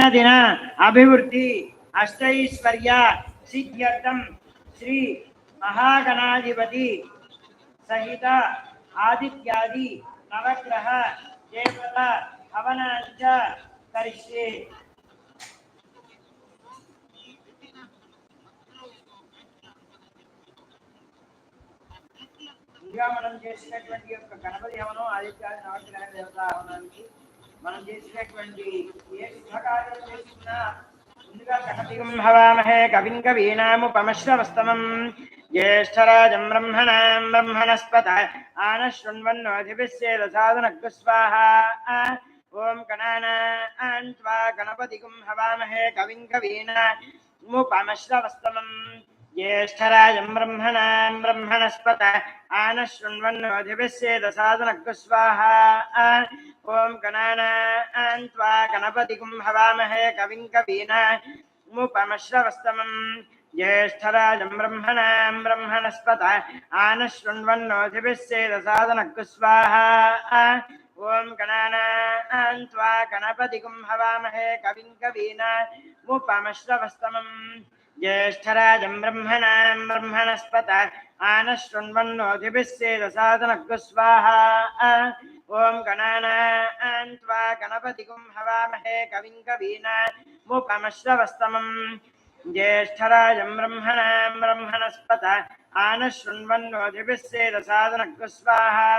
దినదిన అభివృద్ధి అష్టైశ్వర్య సిద్ధ్యర్థం శ్రీ మహాగణాధిపతి సహిత ఆదిత్యాది నవగ్రహ దేవత హవనాంచ కరిష్యే ఇంకా మనం చేసినటువంటి యొక్క గణపతి హవనం ఆదిత్యాది నవగ్రహ దేవత హవనానికి మనం చేసినటువంటి ఏ శుభకార్యం చేసుకున్నా ముందుగా సహతిగం భవామహే కవిం కవీనాముపమశ్రవస్తమం. జ్యేష్ఠరాజం బ్రహ్మణాం బ్రహ్మణస్పత ఆన శృణ్వన్నోధిభిశ్చేద సాధనగ్ స్వాహ ఓం కణానాం త్వా కవిం కవీనా ముపమశ్రవస్తమం ज्येष्ठराजं ब्रह्मणां ब्रह्मणस्पत आनशृण्वन्नधिभिस्येदसादनकुस्वाहा ॐ गणानान् अं त्वा गणपतिगुं हवामहे कविं कवीनामुपमश्रवस्तमम् ज्येष्ठराजं ब्रह्मणां ब्रह्मणस्पत आनशृण्वन्नोधिभिस्येदसादनकुस्वाहा ॐ गणानान् अं त्वा गणपतिगुं हवामहे कविं कवीनामुपमश्रवस्तमम् ज्येष्ठराजं ब्रह्मणां ब्रह्मणस्पत आनशृण्वन्नोधिभिस्सेदसादनग्स्वाहा ॐ गणानान् त्वा गणपतिगुं हवामहे कविं कवीनामुपमश्रवस्तमम् ज्येष्ठराजं ब्रह्मणां ब्रह्मणस्पत आनशृण्वन्नोधिभिस्सेदसादनग्स्वाहा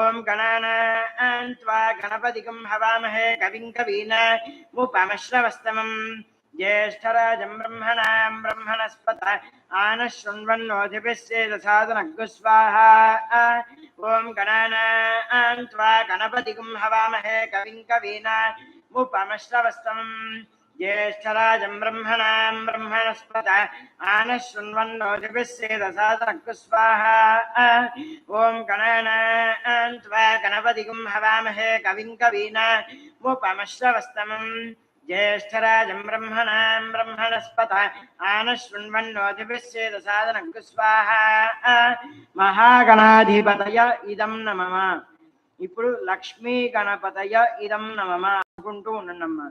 ॐ गणानान् त्वा गणपतिगुं हवामहे कविं कवीनामुपमश्रवस्तमम् ज्येष्ठराजं ब्रह्मणां ब्रह्मणस्पत आनः शृण्वन्नोधिभिस्येदसादनग्स्वाहा ॐ गणानां त्वा गणपतिगुं हवामहे कविं कवीनामुपमश्रवस्तमम् ज्येष्ठराजं ब्रह्मणां ब्रह्मणस्पत आनः शृण्वन्नोधिभिस्येदसादनग्स्वाहा ॐ गणानां त्वा गणपतिगुं हवामहे कविं कवीनामुपमश्रवस्तमम् ज्येष्ठराजं ब्रह्मणां ब्रह्मणस्पत आनशृण्वन्नोधिभिश्चेदसाधनकुस्वाहा మహాగణాధిపతయ ఇదం నమమ ఇప్పుడు లక్ష్మీ గణపతయ ఇదం నమమ అనుకుంటూ ఉండనమ్మా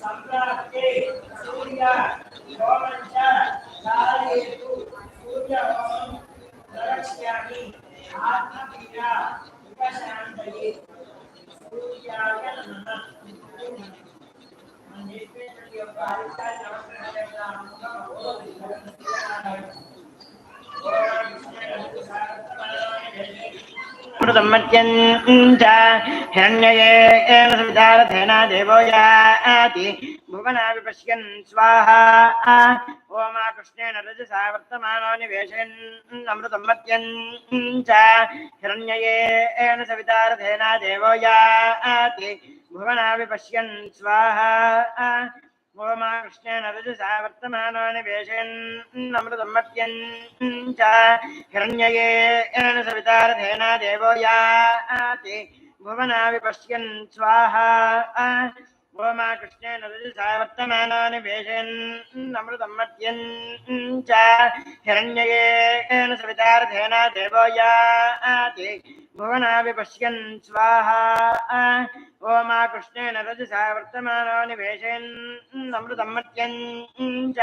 సంప్రాప్తే సూర్య హోమంచ కాలయేతు సూర్య హోమం ప్రదక్ష్యామి ఆత్మపీడ ఉపశాంతయే సూర్యాయ నమ మనం చెప్పేటువంటి యొక్క అధికారి నమస్కారం अमृतमत्यञ्च हिरण्ययेन सवितारथेना देवो याति भुवना विपश्यन् स्वाहा। ओमा कृष्णेन रजसा वर्तमानो निवेशयन् स्वाहा। ओमा कृष्णेन रजसा वर्तमानो निवेशयन् अमृतमत्यञ्च हिरण्ययेन सवितारथेना देवो स्वाहा। ओमा कृष्णेन रजसा वर्तमानो निवेशयन् अमृतमत्यञ्च हिरण्ययेन सवितारथेना देवो याति भुवना विपश्यन् स्वाहा ओमा कृष्णेन रजसा वर्तमानो निवेशयन् अमृतमत्यञ्च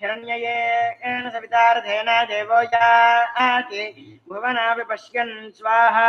हिरण्ययेन सवितार्थेन देवो याति भुवना विपश्यन् स्वाहा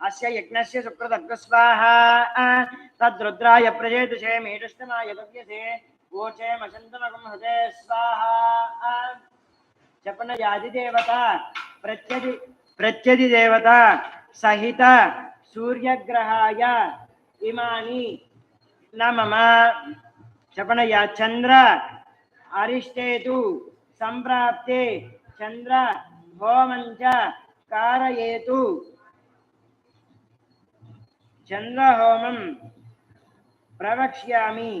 अस्य यज्ञस्य सुकृतस्वाहा तद्रुद्राय प्रजेतुषे मीडुष्टमाय गव्यसे ऊचे मशन्तमगं हृदे स्वाहा। जपनयादिदेवता प्रत्यधि, प्रत्यधिदेवता सहित सूर्यग्रहाय इमानि न मम जपनया चन्द्र अरिष्टे तु सम्प्राप्ते। चन्द्र होमञ्च कारयेतु। சந்திரஹோமம் பிரவக்ஷாமி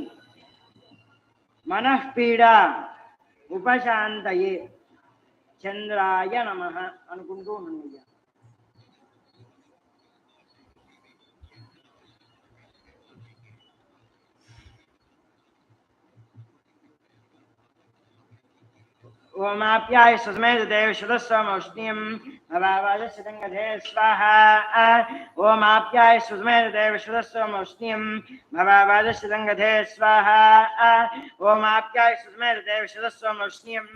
மனப்பீடா உபசாந்தயே. சந்திராய நம అనుకుంటూ ఉన్నాయ్యా ओमाप्याय सुस्मेद देव शुदस्वमौष्ण्यं भवावाजस्यदङ्गधे स्वाहा। ओमाप्याय सुस्मेद देव शुदस्वमौष्ण्यं भवावाजस्यदङ्गधे स्वाहा। ओमाप्याय सुस्मेद देव शुदस्वमौष्ण्यं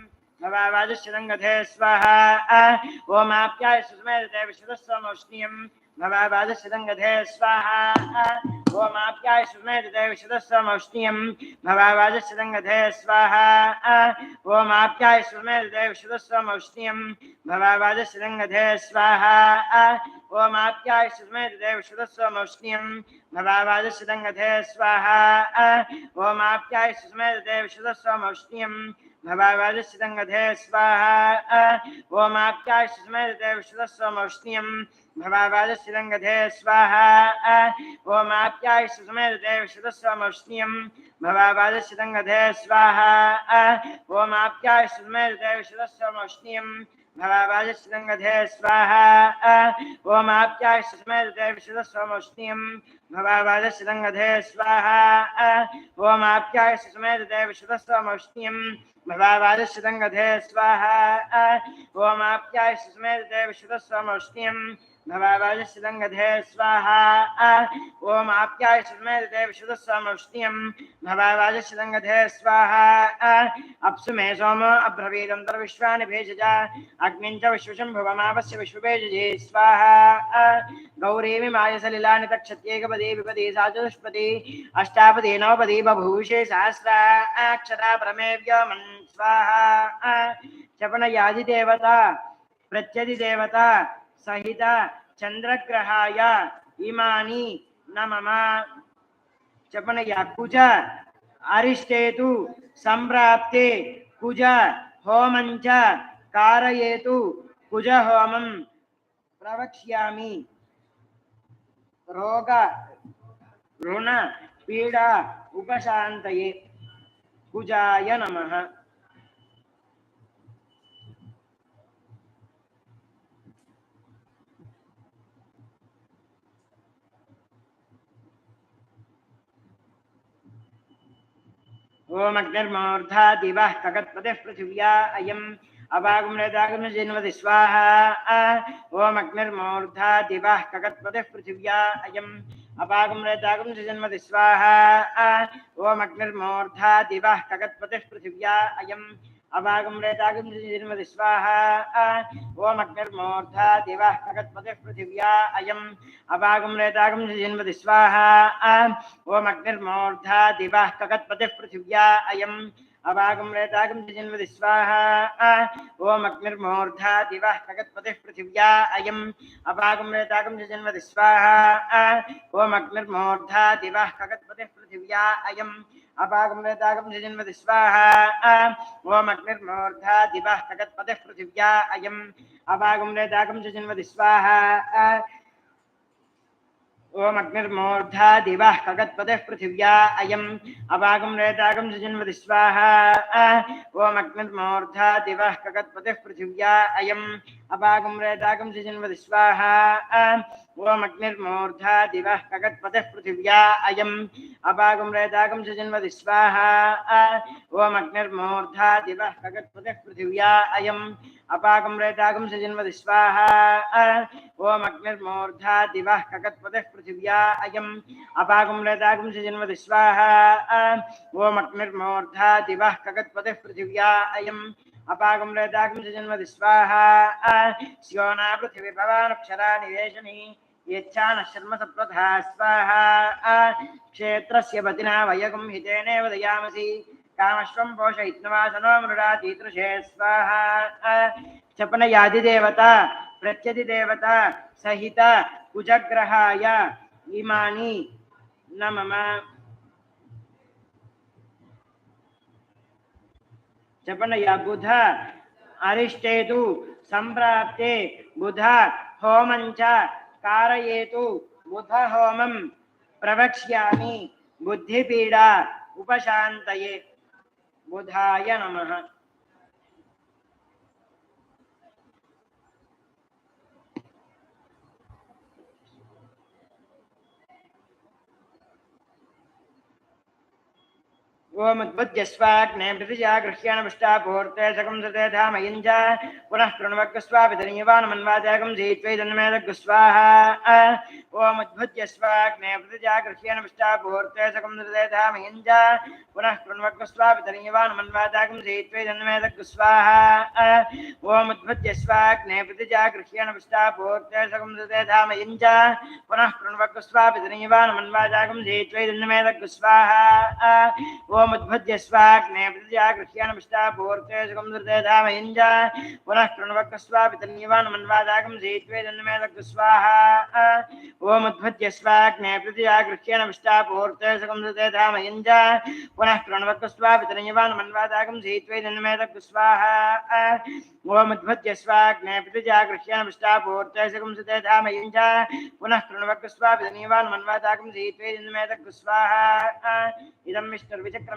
भवावाजस्यदङ्गधे स्वाहा। ओमाप्याय सुस्मेद देव भवावाजस्यदङ्गधे स्वाहा। ओमाप्याय सुस्मेद देव शुदस्वमौष्ण्यं भवावाजस्यदङ्गधे स्वाहा। ओमाप्याय सुमेर देव शुदस्वमौष्ण्यं भवावाजस्यदङ्गधे स्वाहा। ओमाप्याय सुमेर देव शुदस्वमौष्ण्यं भवावाजस्यदङ्गधे स्वाहा। ओमाप्याय सुमेर देव शुदस्वमौष्ण्यं भवावाजस्यदङ्गधे स्वाहा देव शुदस्वमौष्ण्यं भवावाजस्यदङ्गधे स्वाहा। देव शुदस्वमौष्ण्यं भवावाजस्यदङ्गधे स्वाहा। देव शुदस्वमौष्ण्यं भवावाजस्यदङ्गधे स्वाहा। ओमाप्याय सुमेर देव शुदस्वमौष्ण्यं भवावाजस्यदङ्गधे स्वाहा। ओमाप्याय सुमेर देव शुदस्वमौष्ण्यं भवावाजस्यदङ्गधे स्वाहा। ओमाप्याय सुमेर देव शुदस्वमौष्ण्यं भवावाजस्यदङ्गधे स्वाहा। ॐ आप्याय सुमेर देव शुदस्वमौष्ण्यं भवावाजस्यदङ्गधे स्वाहा। अप्सु मे सोम अब्रवीदन्तर्विश्वानि भेजजा। अग्निं च विश्वशम्भुवमावस्य विश्वभेजजे, स्वाहा। गौरीमि मायसलिलानि तक्षत्येकपदी विपदी सा चतुष्पदी अष्टापदी नवपदी बभूषे सहस्राक्षरा प्रमेव्यमन् स्वाहा। चपनयादिदेवता प्रत्यधिदेवता सहित चन्द्रग्रहाय इमानि न मम चपनया कुज अरिष्टेतु, सम्प्राप्ते, कुज होमञ्च कारयेतु, कुज होमं। प्रवक्ष्यामि। रोग, ऋण, पीडा, उपशान्तये। कुजाय नमः। ओम अग्निर्मूर्धा दिवः कगत्पतिः पृथिव्या अयम्। अवागुमृदागुमजिन्वति स्वाहा। ओम अग्निर्मूर्धा दिवः कगत्पतिः पृथिव्या अयम्। अवागुमृदागुमजिन्वति स्वाहा। ओम अग्निर्मूर्धा दिवः कगत्पतिः पृथिव्या अयम्। अवागुमृदागुमजिन्वति स्वाहा ओम अग्निर्मूर्धा दिवः कगत्पतिः पृथिव्या अयम्। अवागुमृदागुमजिन्वति स्वाहा ओम अग्निर्मूर्धा दिवः कगत्पतिः पृथिव्या अयम्। अवागं रेतागं स्वाहा ओम अग्निर्मूर्धा दिवः कगत्पतिः पृथिव्या अयम्। जिन्वति स्वाहा ओम अग्निर्मूर्धा दिवः कगत्पतिः पृथिव्या अयम्। अपागं रेतागं जिन्वति स्वाहा ओम अग्निर्मूर्धा दिवः कगत्पतिः पृथिव्या अयम्। अपागं रेतागं जिन्वति स्वाहा ओम अग्निर्मूर्धा दिवः खगत्पतिः पृथिव्या अयम्। अवागं रेतागं सजन्वति स्वाहा ओम अग्निर्मूर्धा दिवः खगत्पतिः पृथिव्या अयम्। अवागं रेतागं सजन्वति स्वाहा ओम अग्निर्मूर्धा दिवः खगत्पतिः पृथिव्या अयम्। अवागं रेतागं सजन्वति स्वाहा। ओम अग्निर्मूर्धा दिवः खगत्पतिः पृथिव्या अयम्। अपाकं रेतागं सजन्वति स्वाहा। ओम अग्निर्मूर्धा दिवः कगत्पतिः पृथिव्या अयम्। अपाकं रेतागं सजन्वति स्वाहा। ओम अग्निर्मूर्धा दिवः कगत्पतिः पृथिव्या अयम्। अपाकं रेतागं सजन्वति स्वाहा। स्योना पृथिवी भवानक्षरा निवेशनी। यच्छानः शर्म सप्रथा स्वाहा क्षेत्रस्य पतिना कामश्वं पोषयित्नवासनो स्वाहा। सहित, कुजग्रहाय, इमानि न मम क्षपनया बुध, अरिष्टेतु, सम्प्राप्ते, बुध कारयेतु बुधहोमं प्रवक्ष्यामि बुद्धिपीडा उपशान्तये बुधाय नमः। पुनः प्रणवक्स्वापितनीयवान् मन्वाजागं धीत्वै तन्मेदग्स्वाहा ओम उद्बुद्ध्य स्वाग्ने प्रतिजा गृह्याण पुष्टा पूर्ते सकं सते धामयं च पुनः प्रणवक्स्वापितनीयवान् मन्वाजागं धीत्वै तन्मेदग्स्वाहा ओम उद्भद्य स्वाग्ने प्रतिजा गृह्यान पुष्टा पूर्ते सुखं दृते धामयञ्ज पुनः कृण्वक् स्वापितन्यवान् मन्वादागं धीत्वे जन्मेदक् स्वाहा ओम उद्भद्य स्वाग्ने प्रतिजा गृह्यान पुष्टा पूर्ते सुखं दृते धामयञ्ज पुनः कृण्वक् स्वापितन्यवान् मन्वादागं धीत्वे जन्मेदक् स्वाहा ओम उद्भद्य स्वाग्ने प्रतिजा गृह्यान पुष्टा पूर्ते सुखं दृते धामयञ्ज पुनः कृण्वक् स्वापितन्यवान् मन्वादागं धीत्वे जन्मेदक् स्वाहा इदं विष्णुर्विचक्रमे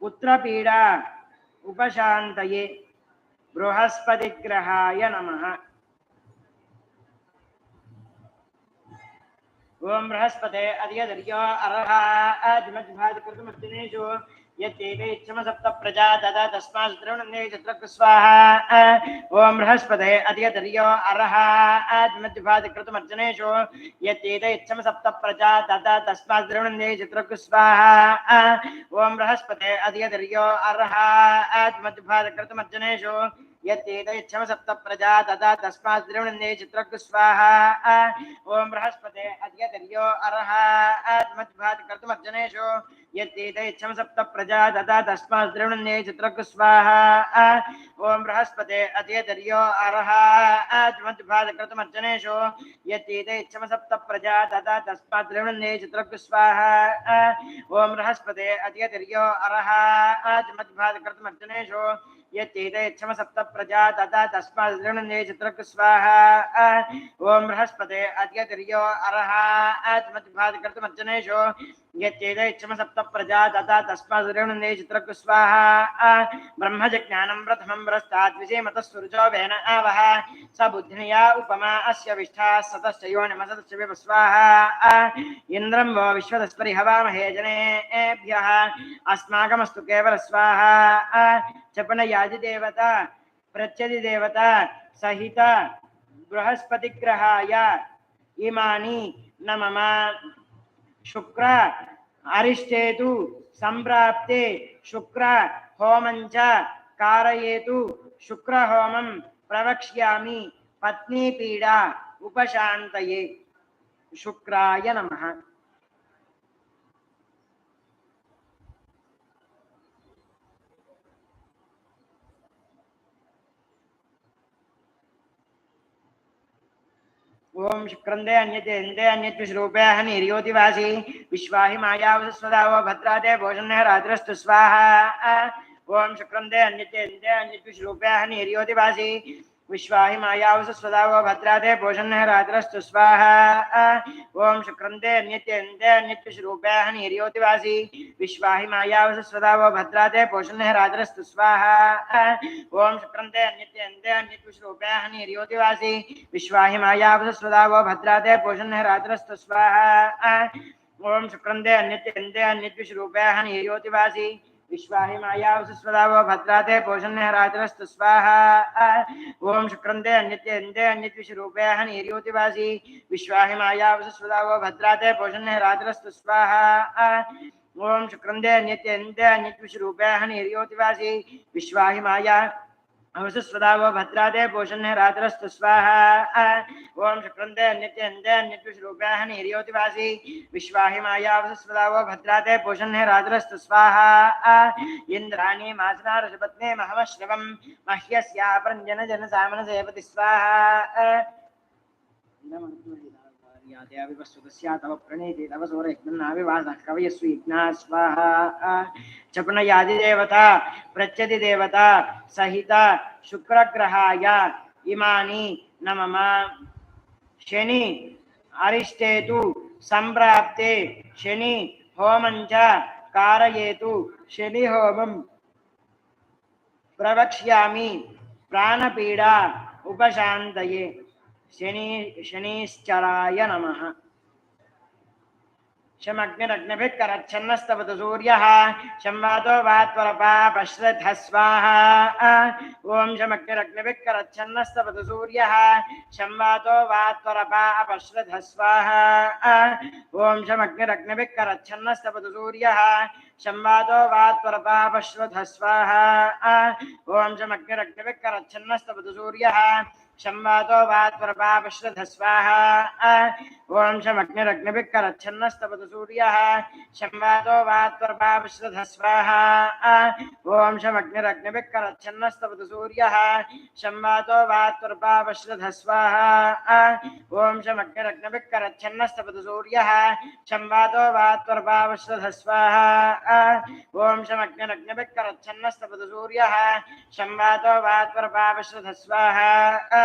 पुत्रपीडा उपशान्तये बृहस्पतिग्रहाय नमः। ओम बृहस्पते अधियदर्यो अर्हा आदिमज्भादिकृतमर्दिनेषु यत्येते इच्छम सप्त प्रजा तदा तस्मात् द्रवणन्ये चत्रक् ओम बृहस्पते अधियदर्यो अर्हा आदिमज्भादिकृतमर्जनेषु यत्येते इच्छम सप्त प्रजा तदा तस्मात् द्रवणन्ये चत्रक् स्वाहा। ओम बृहस्पते अधियदर्यो अर्हा आदिमज्भादिकृतमर्जनेषु यत्येत सप्त प्रजा तदा तस्मात् द्रवणन्ये चित्रक् स्वाहा। ओम बृहस्पते अद्यतर्यो अर्हा आत्मज्भात् कर्तुमर्जनेषु। यत्येत इच्छम सप्त प्रजा तदा तस्मात् द्रवणन्ये चित्रक् स्वाहा। ओम बृहस्पते अद्यतर्यो अर्हा आत्मज्भात् कर्तुमर्जनेषु। यत्येत इच्छम सप्त प्रजा तदा तस्मात् द्रवणन्ये चित्रक् स्वाहा। ओम बृहस्पते अद्यतर्यो अर्हा आत्मज्भात् कर्तुमर्जनेषु। यत्येत इच्छम सप्त प्रजा तथा तस्मात् ऋणन्ये चित्रक् स्वाहा बृहस्पते अद्यतिर्यो अर्हा यत्येत इच्छम सप्त प्रजा तथा तस्मात् ऋणन्ये चित्रक् स्वाहा। ब्रह्मजज्ञानं प्रथमं प्रस्तात् विजयमतस्सुरुचो वेन आवह। स बुद्धिनया उपमा अस्य विष्ठा सतश्च योनिमसतश्च विपस्वाहा इन्द्रं वो विश्वतस्परि हवामहे जनेभ्यः। अस्माकमस्तु केवल स्वाहा। चपनयाजिदेवता प्रत्यधिदेवता सहित बृहस्पतिग्रहाय इमानि न मम शुक्र अरिष्टेतु सम्प्राप्ते शुक्र होमञ्च कारयेतु शुक्रहोमं प्रवक्ष्यामि पत्नीपीडा उपशान्तये शुक्राय नमः ओम शुक्रंदे अन्यते इंदे अन्यत् विश्रूपे निर्योतिवासी। विश्वाहि मायावसस्वदावो भद्राते भोजन्य रात्रस्तु स्वाहा। ओम शुक्रंदे अन्यते इंदे अन्यत् विश्रूपे निर्योतिवासी। विश्वाहि मायावसस्वदावो भद्राते भोजन्य रात्रस्तु स्वाहा। ओम शुक्रंदे अन्यते इंदे अन्यत् विश्रूपे निर्योतिवासी विश्वाहि मायावसस्वदावो भद्राते भोजन्य रात्रस्तु स्वाहा। ओम शुक्रंदे अन्यते इंदे अन्यत् विश्रूपे निर्योतिवासी विश्वाहि मायावसस्वदावो भद्राते पोषण्य रात्रस्तु स्वाहा। ओम शुक्रंदे अन्यत्य अन्ते अन्यद्विषरूपयाः निर्योतिवासी विश्वाहि मायावसस्वदावो भद्राते पोषण्य रात्रस्तु स्वाहा। ओम शुक्रंदे अन्यत्य अन्ते अन्यद्विषरूपयाः निर्योतिवासी विश्वाहि मायावसस्वदावो भद्राते पोषण्य रात्रस्तु स्वाहा। ओम शुक्रंदे अन्यत्य अन्ते अन्यद्विषरूपयाः निर्योतिवासी विश्वाहि माया अवसस्वदावो भद्रादे पोषण्य रात्रस्तु स्वाहा। ओम शुक्रंदे अन्यत्य अन्ते अन्यद्विषरूपाः निर्योतिवासी विश्वाहि मायावसस्वदावो भद्रादे पोषण्य रात्रस्तु स्वाहा। इन्द्राणि मासना मह्यस्यापरञ्जन जन सामन सेवति स्वाहा प्रत्यधिदेवता सहित शुक्रग्रहाय इमानि न मम शनि अरिष्टेतु, सम्प्राप्ते। शनि होमञ्च कारयेतु। शनि होमं प्रवक्ष्यामि। प्राणपीडा उपशान्तये। शनि, शनीश्चराय नमः। शमग्निरग्निभिः करच्छन्नस्तवतु सूर्यः। शंवातो वात्वरपा पश्रथ स्वाहा ॐ शमग्निरग्निभिः करच्छन्नस्तवतु सूर्यः अपश्रथ स्वाहा ॐ शमग्निरग्निभित्करच्छन्नस्तवतु सूर्यः। पश्रथ स्वाहा ॐ शमग्निरग्निभित्करच्छन्नस्तवतु सूर्यः। शंवातो वात्वरपा पश्रथ स्वाहा ॐ शमग्निरग्निभिः सूर्यः शंवातो वात्वरपा पश्रथ स्वाहा ॐ शमग्निरग्निभिः सूर्यः शंवातो वात्वरपा पश्रथ स्वाहा ॐ शमग्निरग्निभिः सूर्यः सूर्यः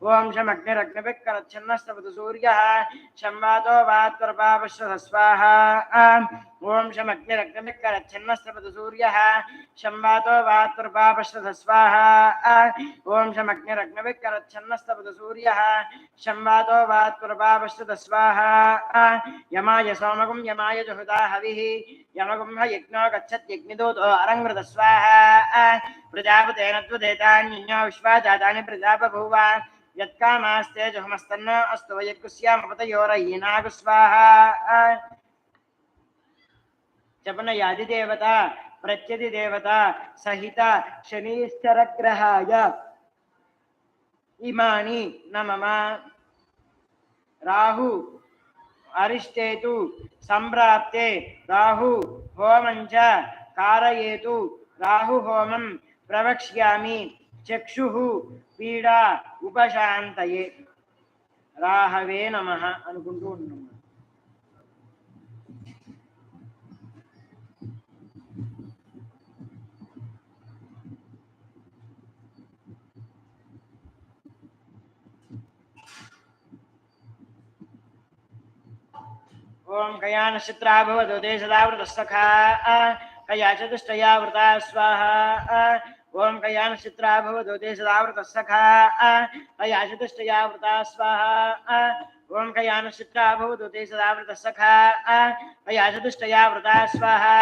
स्वाहा ॐ शमग्निरग्निभिः करच्छन्नस्तवतु सूर्यः शंवातो वात्वरपापश्रथ स्वाहा ॐ वात्वरपापश्रथ स्वाहा ॐ सूर्यः शंवातो वात्वरपापश्रथ ॐ करच्छन्नस्तवतु सूर्यः शंवातो वात्वरपापश्रथ स्वाहा ॐ शमग्निरग्निभिः करच्छन्नस्तवतु सूर्यः शंवातो वात्वरपापश्रथ यमाय सोमगुं यमाय जुहुता हविः। यमगुं ह यज्ञो गच्छत् यज्ञदूतो अरङ्कृत प्रजापतेन त्वदेतान्यो विश्वा जातानि प्रजा बभूव यत्कामास्ते जुहमस्तन्न, अस्तु वयकुस्यामपतयोरयीनागु स्वाहा जपनयादिदेवता प्रत्यधिदेवता सहित, शनीश्चरग्रहाय। इमानि न मम राहु, अरिष्टेतु, सम्प्राप्ते। राहु होमञ्च कारयेतु। राहुहोमं प्रवक्ष्यामि। चक्षुः पीडा ఉపశాంతయే రాహవే నమ అనుకుంటూ ఉన్నాం ఓం కయానక్షత్రా భవతు తే సదా వృతస్థఖా కయా చతుష్టయా వృతా స్వాహా ఓం కయానక్షత్రా భవతు తే సదా వృతస్థఖా కయా చతుష్టయా వృతా స్వాహా ओं कयानक्षत्रा भवतु ते सदावृतस्सखा अयाशतुष्टयावृता स्वाहा ओं कयानक्षत्रा भवतु ते सदावृतस्सखा अयाशतुष्टयावृता स्वाहा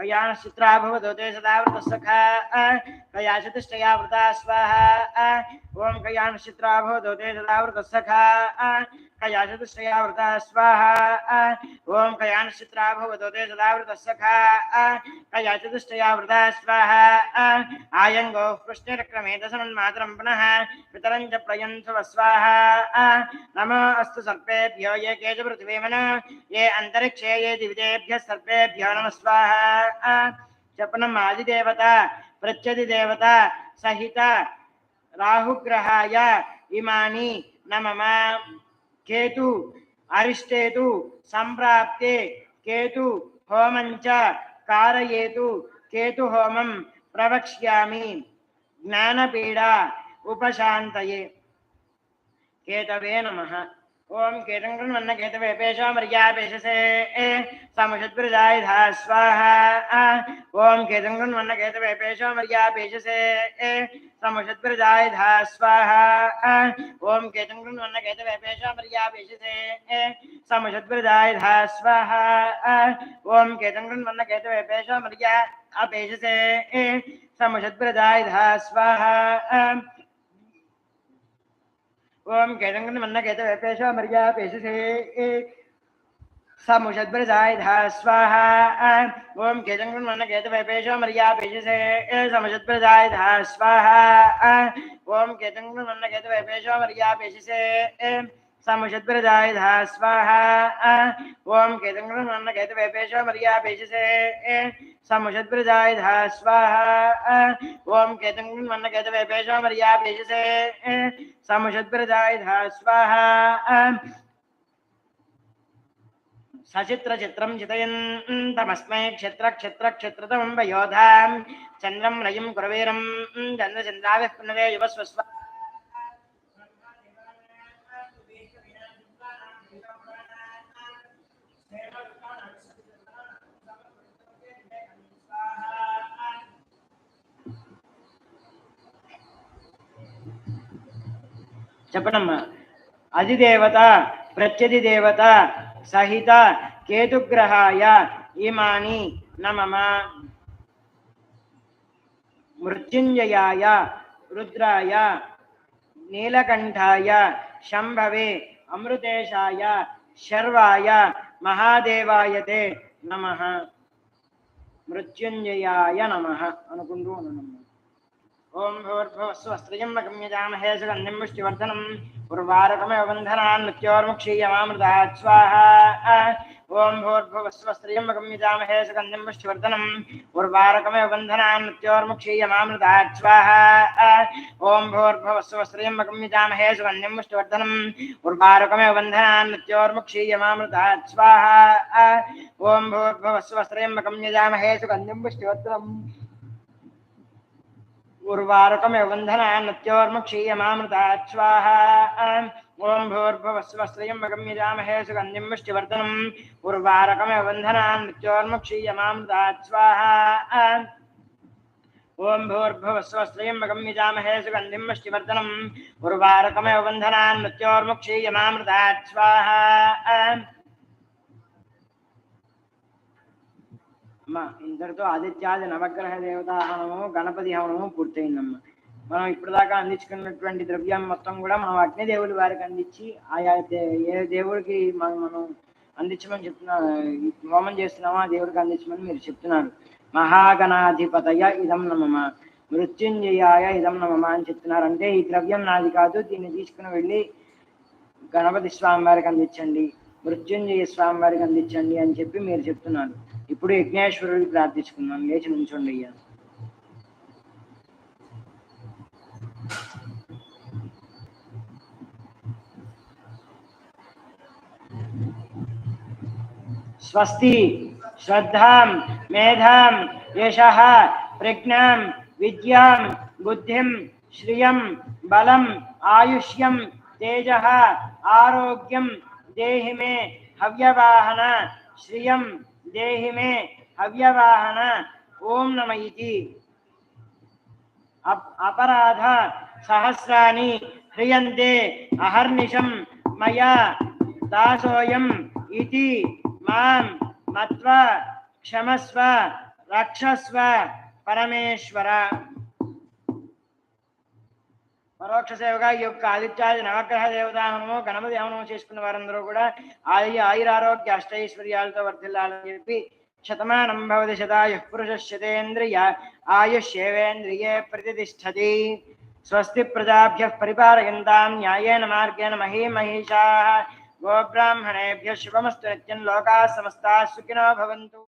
कयानक्षत्रा भवतु ते सदावृतस्सखा अयाशतुष्टयावृता स्वाहा ओं कयानक्षत्रा भवतु ते सदावृतस्सखा कया स्वाहा ॐ कयानश्चित्रा भवतो ते सखा स्वाहा आयङ्गो दशमन्मातरं पुनः पितरं च प्रयन्सव स्वाहा नमो अस्तु सर्पेभ्यो ये के पृथिवीमन ये अन्तरिक्षे ये दिविजेभ्यः सर्पेभ्यो नमः, स्वाहा जपनम् सहित, राहुग्रहाय इमानि केतु अरिष्टेतु सम्प्राप्ते केतु होमञ्च कारयेतु केतु होमं प्रवक्ष्यामि ज्ञानपीडा उपशान्तये केतवे नमः ॐ केतङ्कृन्वन्न केतवे पेशो मर्यापेशसे समुषद्विरजाय धा स्वाहा। ॐ केतङ्कृन्वन्न केतवे पेशो मर्यापेशसे समुषद्विरजाय धा स्वाहा। ॐ केतङ्कृन्वन्न केतवे पेशो मर्यापेशसे समुषद्विरजाय धा स्वाहा। ॐ केतङ्कृन्वन्न केतवे पेशो मर्या अपेशसे समुषद्विरजाय धा स्वाहा। ओम केतंगन मन्न केत वेपेश मर्या पेशसे समुषद्वर जायधा स्वाहा ओम केतंगन मन्न केत वेपेश मर्या पेशसे ए जायधा स्वाहा ओम केतंगन मन्न केत वेपेश मर्या पेशसे समुषद्वर जायधा स्वाहा ओम केतंगन मन्न केत वेपेश मर्या पेशसे समुषद्वर जायधा स्वाहा ओम केतंगन मन्न केत वेपेश मर्या पेशसे समुषद्भृजाय धा स्वाहा सचित्रचित्रं चितयन्तमस्मै क्षत्रक्षत्रक्षत्रतमं वयोधां चन्द्रं रयिं कुरवीरं चन्द्रचन्द्राविः पुनरे युवस्वस्व చెప్పనమ్మా. అధిదేవత ప్రత్యధి దేవత సహిత కేతుగ్రహాయ ఇమాని నమమ. మృత్యుంజయాయ రుద్రాయ నీలకంఠాయ శంభవే అమృతేశాయ శర్వాయ మహాదేవాయతే నమ. మృత్యుంజయాయ నమ అనుకుంటూ ఉన్నానమ్మా. ओम भूर्भुवः स्वस्त्रियं न गम्यजामहे सुगन्धिं पुष्टिवर्धनम् उर्वारकमेव बन्धनान् मृत्योर्मुक्षीयमामृतात् स्वाहा। ओम भूर्भुवः गम्यजामहे सुगन्धिं पुष्टिवर्धनम् उर्वारकमेव बन्धनान् मृत्योर्मुक्षीयमामृतात् स्वाहा। ओम भूर्भुवः गम्यजामहे सुगन्धिं पुष्टिवर्धनम् उर्वारकमेव बन्धनान् मृत्योर्मुक्षीयमामृतात् स्वाहा। ओम भूर्भुवः गम्यजामहे सुगन्धिं पुष्टिवर्धनम् उर्वारकमेव बन्धनान्नत्योर्मुक्षीयमामृतात् स्वाहा ॐ भूर्भुवस्वस्त्रयं गम्यजामहे सुगन्धिं पुष्टिवर्धनम् उर्वारकमेव बन्धनान्नत्योर्मुक्षीयमामृतात् स्वाहा అమ్మ ఇంతటితో ఆదిత్యాది నవగ్రహ దేవతా హవనము గణపతి హవనము పూర్తయిందమ్మ. మనం ఇప్పటిదాకా అందించుకున్నటువంటి ద్రవ్యం మొత్తం కూడా మనం అగ్నిదేవుడి వారికి అందించి ఆయా ఏ దేవుడికి మనం మనం అందించమని చెప్తున్నా హోమం చేస్తున్నామో దేవుడికి అందించమని మీరు చెప్తున్నారు. మహాగణాధిపతయ ఇదం నమమ మృత్యుంజయాయ ఇదం నమమ అని చెప్తున్నారు. అంటే ఈ ద్రవ్యం నాది కాదు దీన్ని తీసుకుని వెళ్ళి గణపతి స్వామి వారికి అందించండి మృత్యుంజయ స్వామి వారికి అందించండి అని చెప్పి మీరు చెప్తున్నారు. ఇప్పుడు యజ్ఞేశ్వరుడికి ప్రార్థించుకుందాం లేచి నుంచోండి అయ్యా స్వస్తి శ్రద్ధాం మేధాం యశః ప్రజ్ఞాం విద్యాం బుద్ధిం శ్రియం బలం ఆయుష్యం తేజ ఆరోగ్యం దేహి మే హవ్యవాహన శ్రియం देहि मे हव्यवाहन ओम नम अपराध सहस्राणि ह्रियन्ते अहर्निशं मया दासोऽयम् इति माँ मत्वा क्षमस्व, रक्षस्व परमेश्वर। పరోక్ష సేవగా ఈ యొక్క ఆదిత్యాది నవగ్రహ దేవతాహనము గణపతి హవనము చేసుకున్న వారందరూ కూడా ఆది ఆయురారోగ్య అష్టైశ్వర్యాలతో వర్ధిల్లాలని చెప్పి శతమానం భవతి శతాయు పురుషశతేంద్రియ ఆయుష్యేవేంద్రియే ప్రతిష్టతి. స్వస్తి ప్రజాభ్య పరిపాలయంతాం న్యాయేన మార్గేణ మహీ మహిషా గోబ్రాహ్మణేభ్య శుభమస్తు నిత్యం లోకా సమస్తా సుఖినో భవంతు.